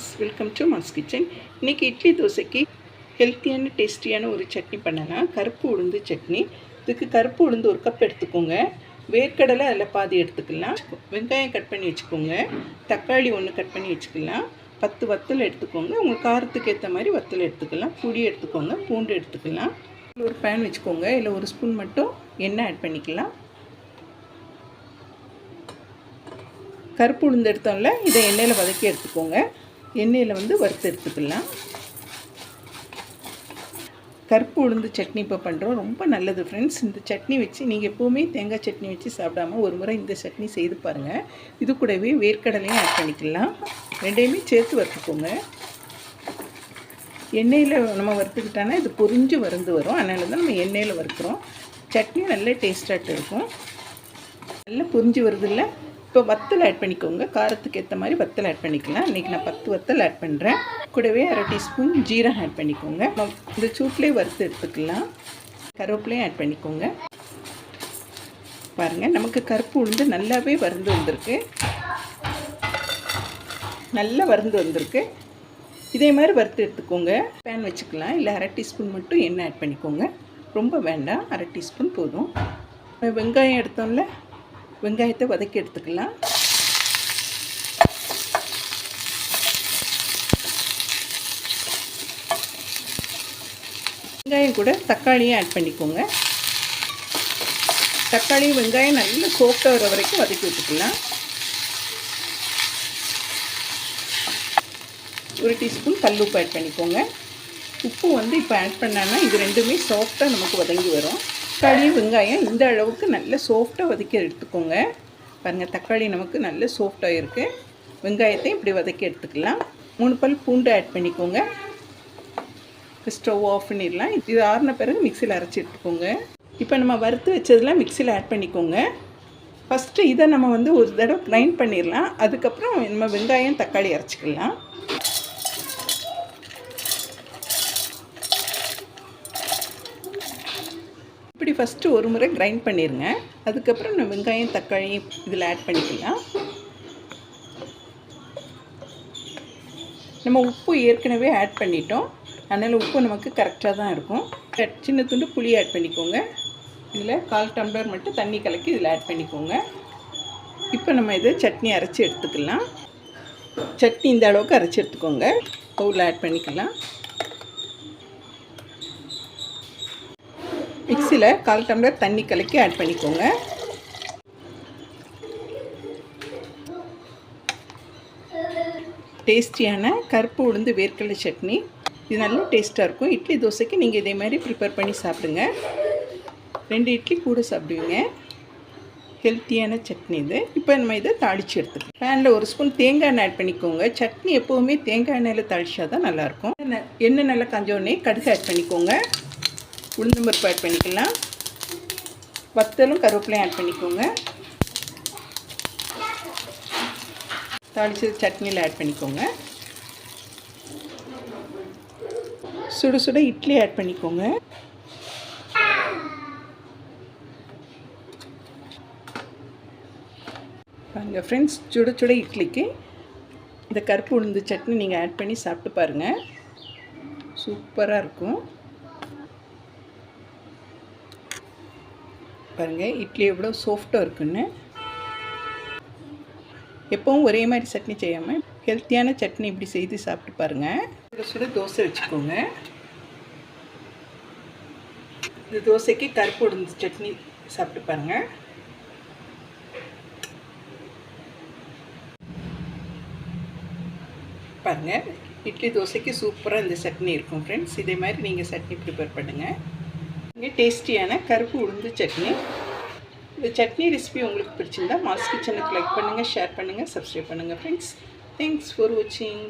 Friends welcome to mass kitchen இன்றைக்கி இட்லி தோசைக்கு ஹெல்த்தியான டேஸ்டியான ஒரு சட்னி பண்ணலாம். கருப்பு உளுந்து சட்னி. இதுக்கு கருப்பு உளுந்து ஒரு கப் எடுத்துக்கோங்க. வேர்க்கடலை அதில் பாதி எடுத்துக்கலாம். வெங்காயம் கட் பண்ணி வச்சுக்கோங்க. தக்காளி ஒன்று கட் பண்ணி வச்சுக்கலாம். பத்து வத்தல் எடுத்துக்கோங்க. உங்கள் காரத்துக்கு ஏற்ற மாதிரி வத்தல் எடுத்துக்கலாம். புளி எடுத்துக்கோங்க. பூண்டு எடுத்துக்கலாம். ஒரு பேன் வச்சுக்கோங்க. இல்லை ஒரு ஸ்பூன் மட்டும் எண்ணெய் ஆட் பண்ணிக்கலாம். கருப்பு உளுந்து எடுத்தோம்ல இதை எண்ணெயில் வதக்கி எடுத்துக்கோங்க. எண்ணெயில் வந்து வறுத்து எடுத்துக்கலாம். கருப்பு உளுந்து சட்னி இப்போ பண்ணுறோம் ரொம்ப நல்லது ஃப்ரெண்ட்ஸ் இந்த சட்னி வச்சு நீங்கள் எப்போவுமே தேங்காய் சட்னி வச்சு சாப்பிடாம ஒரு முறை இந்த சட்னி செய்து பாருங்கள் இது கூடவே வேர்க்கடலையும் ஆட் பண்ணிக்கலாம். ரெண்டையுமே சேர்த்து வறுத்துக்கோங்க. எண்ணெயில் நம்ம வறுத்துக்கிட்டோன்னா இது பொரிஞ்சு வறுந்து வரும். அதனால தான் நம்ம எண்ணெயில் வறுக்கிறோம். சட்னி நல்ல டேஸ்டாக இருக்கும். நல்லா பொரிஞ்சு வருது இல்லை இப்போ வத்தல் ஆட் பண்ணிக்கோங்க. காரத்துக்கு ஏற்ற மாதிரி வத்தல் ஆட் பண்ணிக்கலாம். இன்றைக்கி நான் பத்து வத்தல் ஆட் பண்ணுறேன் கூடவே அரை டீஸ்பூன் ஜீரகம் ஆட் பண்ணிக்கோங்க. இந்த சூட்லேயே வறுத்து எடுத்துக்கலாம். கருவேப்பிலையும் ஆட் பண்ணிக்கோங்க. பாருங்கள் நமக்கு கருப்பு உளுந்து நல்லாவே வறுந்து வந்திருக்கு. நல்லா வறுந்து வந்திருக்கு. இதே மாதிரி வறுத்து எடுத்துக்கோங்க. பேன் வச்சுக்கலாம். இல்லை அரை டீஸ்பூன் மட்டும் எண்ணெய் ஆட் பண்ணிக்கோங்க. ரொம்ப வேண்டாம். அரை டீஸ்பூன் போதும். வெங்காயம் எடுத்தோம்ல? வெங்காயத்தை வதக்கி எடுத்துக்கலாம். வெங்காயம் கூட தக்காளியும் ஆட் பண்ணிக்கோங்க. தக்காளி வெங்காயம் நல்லா சோஃப்டாக வர வரைக்கும் வதக்கி விட்டுக்கலாம். ஒரு டீஸ்பூன் கல் உப்பு ஆட் பண்ணிக்கோங்க. உப்பு வந்து இப்போ ஆட் பண்ணான்னா இது ரெண்டுமே சாஃப்டாக நமக்கு வதங்கி வரும். தக்காளி வெங்காயம் இந்த அளவுக்கு நல்ல சாஃப்டாக வதக்கி எடுத்துக்கோங்க. பாருங்கள் தக்காளி நமக்கு நல்ல சாஃப்டாக இருக்குது வெங்காயத்தையும் இப்படி வதக்கி எடுத்துக்கலாம். மூணு பல் பூண்டு ஆட் பண்ணிக்கோங்க. ஸ்டவ் ஆஃப் பண்ணிடலாம். இது ஆறின பிறகு மிக்சியில் அரைச்சி எடுத்துக்கோங்க. இப்போ நம்ம வறுத்து வச்சதெல்லாம் மிக்சியில் ஆட் பண்ணிக்கோங்க. ஃபஸ்ட்டு இதை நம்ம வந்து ஒரு தடவை கிரைண்ட் பண்ணிடலாம். அதுக்கப்புறம் நம்ம வெங்காயம் தக்காளி அரைச்சிக்கலாம் இப்படி ஃபஸ்ட்டு ஒரு முறை கிரைண்ட் பண்ணிடுங்க அதுக்கப்புறம் நம்ம வெங்காயம் தக்காளி இதில் ஆட் பண்ணிக்கலாம். நம்ம உப்பு ஏற்கனவே ஆட் பண்ணிட்டோம். அதனால் உப்பு நமக்கு கரெக்டாக தான் இருக்கும். சின்ன துண்டு புளி ஆட் பண்ணிக்கோங்க. இதில் கால் டம்ளர் மட்டும் தண்ணி கலக்கி இதில் ஆட் பண்ணிக்கோங்க. இப்போ நம்ம இதை சட்னி அரைச்சி எடுத்துக்கலாம். சட்னி இந்த அளவுக்கு அரைச்சி எடுத்துக்கோங்க. பவுலில் ஆட் பண்ணிக்கலாம். இதில் கால் டம்ளர் தண்ணி கலக்கி ஆட் பண்ணிக்கோங்க. டேஸ்டியான கருப்பு உளுந்து வேர்க்கடலை சட்னி. இது நல்ல டேஸ்ட்டாக இருக்கும். இட்லி தோசைக்கு நீங்கள் இதே மாதிரி ப்ரிப்பேர் பண்ணி சாப்பிடுங்க. ரெண்டு இட்லி கூட சாப்பிடுவீங்க. ஹெல்த்தியான சட்னி இது. இப்போ நம்ம இதை தாளித்து எடுத்துக்கலாம். பேனில் ஒரு ஸ்பூன் தேங்காய் எண்ணெய் ஆட் பண்ணிக்கோங்க. சட்னி எப்போவுமே தேங்காய் எண்ணெயில் தாளிச்சா தான் நல்லாயிருக்கும் எண்ணெய் நல்லா கஞ்சோடனே கடுகு ஆட் பண்ணிக்கோங்க. உளுந்து பருப்பு ஆட் பண்ணிக்கலாம். வத்தலும் கருவேப்பிலையும் ஆட் பண்ணிக்கோங்க. தாளிச்சது சட்னியில் ஆட் பண்ணிக்கோங்க. சுட சுட இட்லி ஆட் பண்ணிக்கோங்க. பாருங்கள் ஃப்ரெண்ட்ஸ் சுட சுட இட்லிக்கு இந்த கருப்பு உளுந்து சட்னி நீங்கள் ஆட் பண்ணி சாப்பிட்டு பாருங்கள் சூப்பராக இருக்கும். பாருங்கள் இட்லி எவ்வளோ சாஃப்டாக இருக்குன்னு. எப்போவும் ஒரே மாதிரி சட்னி செய்யாமல் ஹெல்த்தியான சட்னி இப்படி செய்து சாப்பிட்டு பாருங்கள் சுட சுட தோசை வச்சுக்கோங்க. இந்த தோசைக்கு கருப்பு உளுந்து சட்னி சாப்பிட்டு பாருங்கள் பாருங்கள் இட்லி தோசைக்கு சூப்பராக இந்த சட்னி இருக்கும் ஃப்ரெண்ட்ஸ் இதே மாதிரி நீங்கள் சட்னி ப்ரிப்பேர் பண்ணுங்கள் இங்கே டேஸ்டியான கருப்பு உளுந்து சட்னி. இந்த சட்னி ரெசிபி உங்களுக்கு பிடிச்சிருந்தா மாஸ் கிச்சனுக்கு லைக் பண்ணுங்கள் ஷேர் பண்ணுங்கள் சப்ஸ்கிரைப் பண்ணுங்கள் ஃப்ரெண்ட்ஸ் தேங்க்ஸ் ஃபார் வாட்சிங்